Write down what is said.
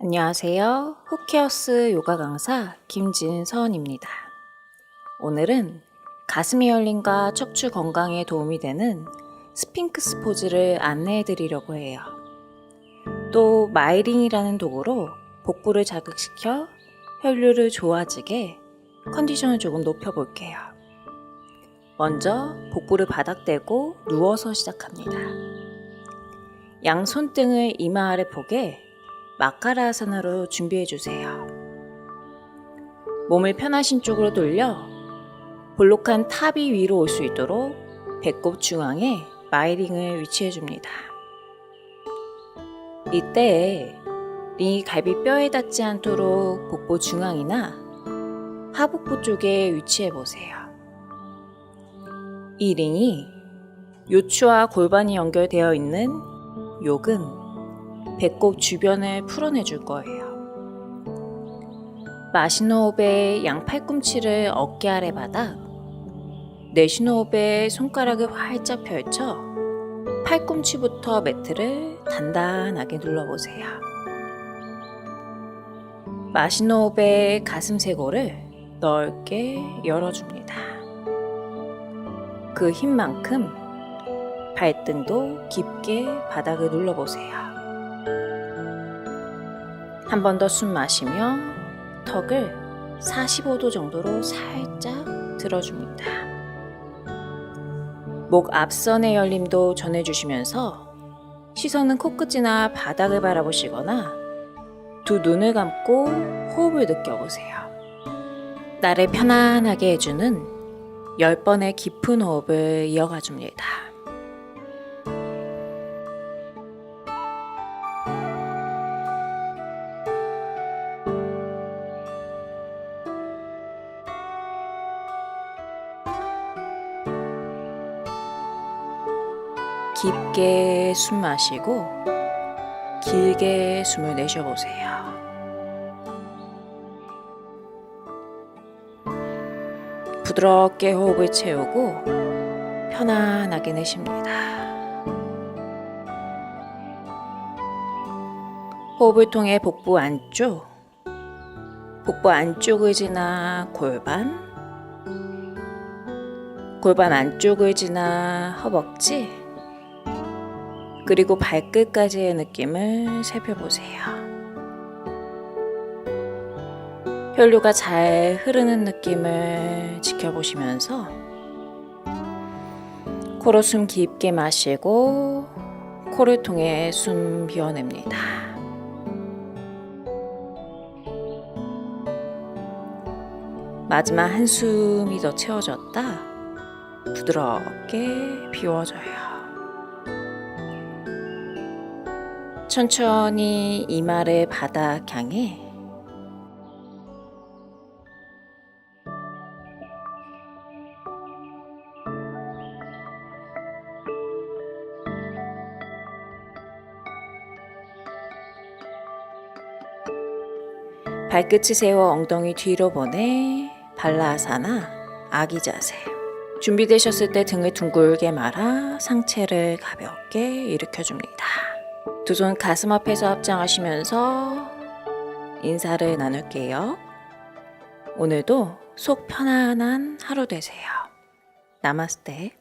안녕하세요. 호케어스 요가 강사 김진선입니다. 오늘은 가슴 열림과 척추 건강에 도움이 되는 스핑크스 포즈를 안내해 드리려고 해요. 또 마이링이라는 도구로 복부를 자극시켜 혈류를 좋아지게 컨디션을 조금 높여 볼게요. 먼저 복부를 바닥대고 누워서 시작합니다. 양 손등을 이마 아래 폭에 마카라아사나로 준비해 주세요. 몸을 편하신 쪽으로 돌려 볼록한 탑이 위로 올 수 있도록 배꼽 중앙에 마이링을 위치해 줍니다. 이때 링이 갈비뼈에 닿지 않도록 복부 중앙이나 하복부 쪽에 위치해 보세요. 이 링이 요추와 골반이 연결되어 있는 욕은 배꼽 주변을 풀어내 줄 거예요. 마시는 호흡에 양 팔꿈치를 어깨 아래 바닥, 내쉬는 호흡에 손가락을 활짝 펼쳐 팔꿈치부터 매트를 단단하게 눌러보세요. 마시는 호흡에 가슴 세골을 넓게 열어줍니다. 그 힘만큼 발등도 깊게 바닥을 눌러보세요. 한 번 더 숨 마시며 턱을 45도 정도로 살짝 들어줍니다. 목 앞선의 열림도 전해주시면서 시선은 코끝이나 바닥을 바라보시거나 두 눈을 감고 호흡을 느껴보세요. 나를 편안하게 해주는 10번의 깊은 호흡을 이어가 줍니다. 깊게 숨 마시고 길게 숨을 내쉬어보세요. 부드럽게 호흡을 채우고 편안하게 내쉽니다. 호흡을 통해 복부 안쪽, 복부 안쪽을 지나 골반, 골반 안쪽을 지나 허벅지, 그리고 발끝까지의 느낌을 살펴보세요. 혈류가 잘 흐르는 느낌을 지켜보시면서 코로 숨 깊게 마시고 코를 통해 숨 비워냅니다. 마지막 한숨이 더 채워졌다. 부드럽게 비워져요. 천천히 이마를 바닥 향해 발끝을 세워 엉덩이 뒤로 보내 발라사나 아기 자세 준비되셨을 때 등을 둥글게 말아 상체를 가볍게 일으켜줍니다. 두 손 가슴 앞에서 합장하시면서 인사를 나눌게요. 오늘도 속 편안한 하루 되세요. 나마스테.